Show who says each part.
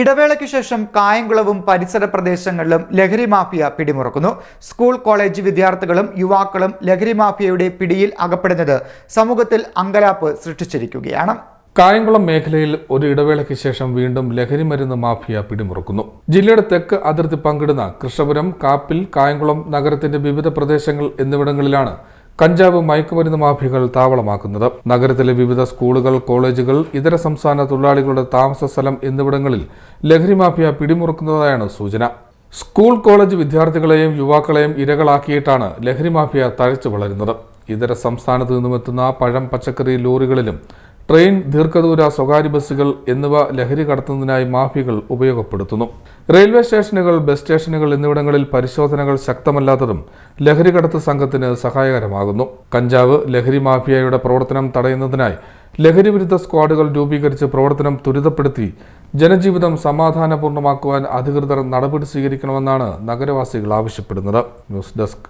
Speaker 1: ഇടവേളയ്ക്ക് ശേഷം കായംകുളവും പരിസര പ്രദേശങ്ങളിലും ലഹരി മാഫിയ പിടിമുറുക്കുന്നു. സ്കൂൾ കോളേജ് വിദ്യാർത്ഥികളും യുവാക്കളും ലഹരി മാഫിയയുടെ പിടിയിൽ അകപ്പെടുന്നത് സമൂഹത്തിൽ അങ്കലാപ്പ് സൃഷ്ടിച്ചിരിക്കുകയാണ്.
Speaker 2: കായംകുളം മേഖലയിൽ ഒരു ഇടവേളയ്ക്ക് ശേഷം വീണ്ടും ലഹരി മരുന്ന് മാഫിയ പിടിമുറുക്കുന്നു. ജില്ലയുടെ തെക്ക് അതിർത്തി പങ്കിടുന്ന കൃഷ്ണപുരം കാപ്പിൽ കായംകുളം നഗരത്തിന്റെ വിവിധ പ്രദേശങ്ങൾ എന്നിവിടങ്ങളിലാണ് കഞ്ചാവ് മയക്കുമരുന്ന് മാഫിയകൾ താവളമാക്കുന്നത്. നഗരത്തിലെ വിവിധ സ്കൂളുകൾ കോളേജുകൾ ഇതര സംസ്ഥാന തൊഴിലാളികളുടെ താമസ സ്ഥലം എന്നിവിടങ്ങളിൽ ലഹരി മാഫിയ പിടിമുറുക്കുന്നതായാണ് സൂചന. സ്കൂൾ കോളേജ് വിദ്യാർത്ഥികളെയും യുവാക്കളെയും ഇരകളാക്കിയിട്ടാണ് ലഹരി മാഫിയ തഴച്ചു വളരുന്നത്. ഇതര സംസ്ഥാനത്ത് നിന്നുമെത്തുന്ന പഴം പച്ചക്കറി ലോറികളിലും ട്രെയിൻ ദീർഘദൂര സ്വകാര്യ ബസ്സുകൾ എന്നിവ ലഹരി കടത്തുന്നതിനായി മാഫിയകൾ ഉപയോഗപ്പെടുത്തുന്നു. റെയിൽവേ സ്റ്റേഷനുകൾ ബസ് സ്റ്റേഷനുകൾ എന്നിവിടങ്ങളിൽ പരിശോധനകൾ ശക്തമല്ലാത്തതും ലഹരി കടത്ത് സംഘത്തിന് സഹായകരമാകുന്നു. കഞ്ചാവ് ലഹരി മാഫിയയുടെ പ്രവർത്തനം തടയുന്നതിനായി ലഹരി വിരുദ്ധ സ്ക്വാഡുകൾ രൂപീകരിച്ച് പ്രവർത്തനം ത്വരിതപ്പെടുത്തി ജനജീവിതം സമാധാനപൂർണമാക്കുവാൻ അധികൃതർ നടപടി സ്വീകരിക്കണമെന്നാണ് നഗരവാസികൾ ആവശ്യപ്പെടുന്നത്. News desk.